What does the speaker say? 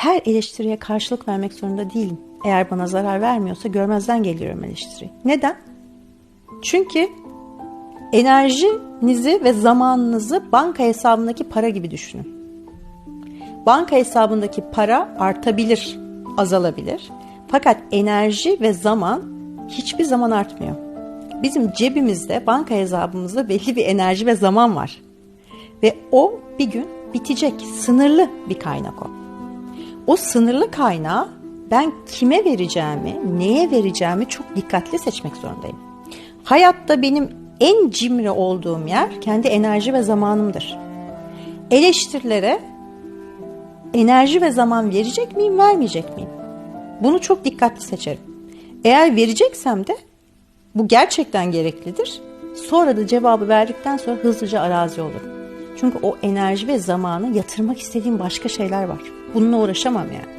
her eleştiriye karşılık vermek zorunda değilim. Eğer bana zarar vermiyorsa görmezden geliyorum eleştiriyi. Neden? Çünkü enerjinizi ve zamanınızı banka hesabındaki para gibi düşünün. Banka hesabındaki para artabilir, azalabilir. Fakat enerji ve zaman hiçbir zaman artmıyor. Bizim cebimizde, banka hesabımızda belli bir enerji ve zaman var. Ve o bir gün bitecek. Sınırlı bir kaynak o. O sınırlı kaynağı ben kime vereceğimi, neye vereceğimi çok dikkatli seçmek zorundayım. Hayatta benim en cimri olduğum yer kendi enerji ve zamanımdır. Eleştirilere enerji ve zaman verecek miyim, vermeyecek miyim? Bunu çok dikkatli seçerim. Eğer vereceksem de bu gerçekten gereklidir. Sonra da cevabı verdikten sonra hızlıca arazi olurum. Çünkü o enerji ve zamanı yatırmak istediğim başka şeyler var. Bununla uğraşamam yani.